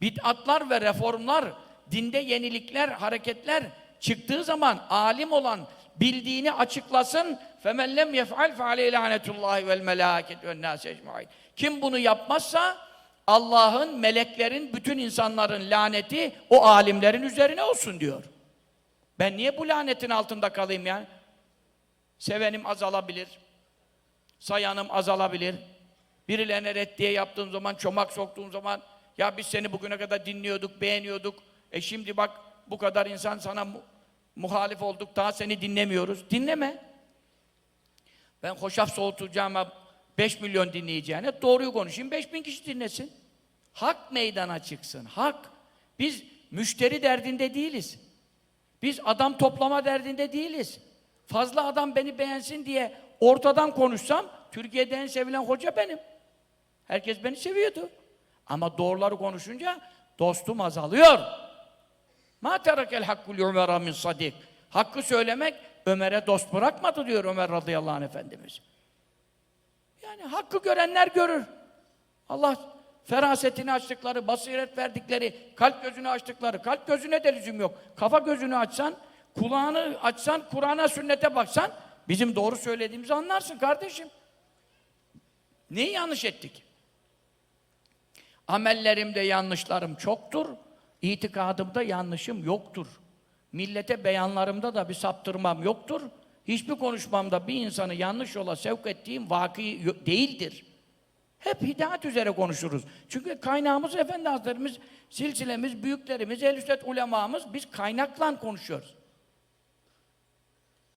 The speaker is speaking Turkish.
Bid'atlar ve reformlar, dinde yenilikler, hareketler çıktığı zaman alim olan bildiğini açıklasın. Femellem yef'al fe aleyhi lanetullahi vel melâket ve nâs. Kim bunu yapmazsa Allah'ın, meleklerin, bütün insanların laneti o alimlerin üzerine olsun diyor. Ben niye bu lanetin altında kalayım yani? Sevenim azalabilir. Sayanım azalabilir. Birilerine reddiye yaptığım zaman, çomak soktuğum zaman ya biz seni bugüne kadar dinliyorduk, beğeniyorduk. E şimdi bak bu kadar insan sana mu- muhalif olduk, daha seni dinlemiyoruz. Dinleme. Ben hoşaf soğutacağıma 5 milyon dinleyeceğine doğruyu konuşayım, 5 bin kişi dinlesin. Hak meydana çıksın, hak. Biz müşteri derdinde değiliz. Biz adam toplama derdinde değiliz. Fazla adam beni beğensin diye ortadan konuşsam, Türkiye'de en sevilen hoca benim. Herkes beni seviyordu. Ama doğruları konuşunca dostum azalıyor. Ma terakel hakkul Ömer'a min sadik. Hakkı söylemek Ömer'e dost bırakmadı diyor Ömer radıyallahu anh Efendimiz. Yani hakkı görenler görür. Allah ferasetini açtıkları, basiret verdikleri, kalp gözünü açtıkları, kalp gözüne de lüzum yok. Kafa gözünü açsan, kulağını açsan, Kur'an'a, sünnete baksan, bizim doğru söylediğimizi anlarsın kardeşim. Neyi yanlış ettik? Amellerimde yanlışlarım çoktur, itikadımda yanlışım yoktur. Millete beyanlarımda da bir saptırmam yoktur. Hiçbir konuşmamda bir insanı yanlış yola sevk ettiğim vakı yo- değildir. Hep hidayet üzere konuşuruz. Çünkü kaynağımız Efendi Hazretlerimiz, silsilemiz, büyüklerimiz, el ulemamız biz kaynakla konuşuyoruz.